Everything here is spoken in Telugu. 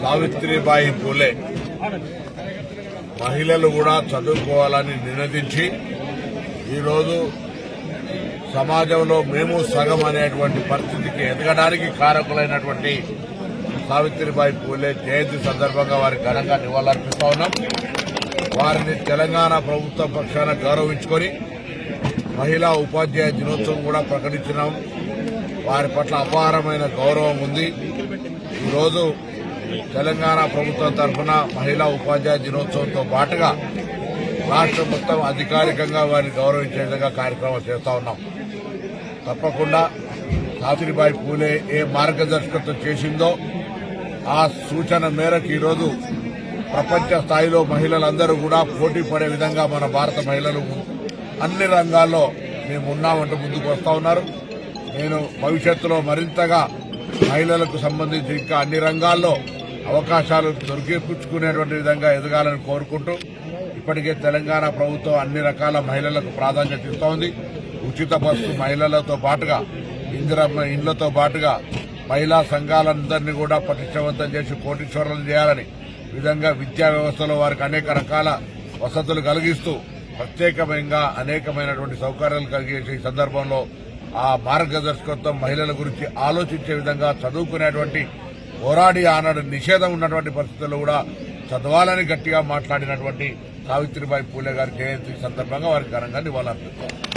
సావిత్రిబాయి పూలే మహిళలు కూడా చదువుకోవాలని నినదించి ఈరోజు సమాజంలో మేము సగం అనేటువంటి పరిస్థితికి ఎదగడానికి కారకులైనటువంటి సావిత్రిబాయి పూలే జయంతి సందర్భంగా వారికి ఘనంగా నివాళులర్పిస్తా ఉన్నాం. వారిని తెలంగాణ ప్రభుత్వ పక్షాన గౌరవించుకొని మహిళా ఉపాధ్యాయ దినోత్సవం కూడా ప్రకటించినాం. వారి పట్ల అపారమైన గౌరవం ఉంది. ఈరోజు తెలంగాణ ప్రభుత్వం తరఫున మహిళా ఉపాధ్యాయ దినోత్సవంతో పాటుగా రాష్ట్రం మొత్తం అధికారికంగా వారిని గౌరవించే విధంగా కార్యక్రమం చేస్తా ఉన్నాం. తప్పకుండా సావిత్రిబాయి పూలే ఏ మార్గదర్శకత్వం చేసిందో ఆ సూచన మేరకు ఈరోజు ప్రపంచ స్థాయిలో మహిళలందరూ కూడా పోటీ పడే విధంగా మన భారత మహిళలు అన్ని రంగాల్లో మేము ఉన్నామంటూ ముందుకు వస్తా ఉన్నారు. నేను భవిష్యత్తులో మరింతగా మహిళలకు సంబంధించి ఇంకా అన్ని రంగాల్లో అవకాశాలు దొరికిపుచ్చుకునేటువంటి విధంగా ఎదగాలని కోరుకుంటూ ఇప్పటికే తెలంగాణ ప్రభుత్వం అన్ని రకాల మహిళలకు ప్రాధాన్యత ఇస్తోంది. ఉచిత బస్సు మహిళలతో పాటుగా ఇందిరమ్మ ఇండ్లతో పాటుగా మహిళా సంఘాలందరినీ కూడా పటిష్టవంతం చేసి కోటీశ్వరులను చేయాలని విధంగా విద్యా వ్యవస్థలో వారికి అనేక రకాల వసతులు కలిగిస్తూ ప్రత్యేకమైన అనేకమైనటువంటి సౌకర్యాలు కలిగేసే ఈ సందర్భంలో ఆ మార్గదర్శకత్వం మహిళల గురించి ఆలోచించే విధంగా చదువుకునేటువంటి పోరాడి ఆనాడు నిషేధం ఉన్నటువంటి పరిస్థితుల్లో కూడా చదవాలని గట్టిగా మాట్లాడినటువంటి సావిత్రిబాయి పూలే గారి జయంతి సందర్భంగా వారికి ఘనంగా నివాళులర్పిస్తారు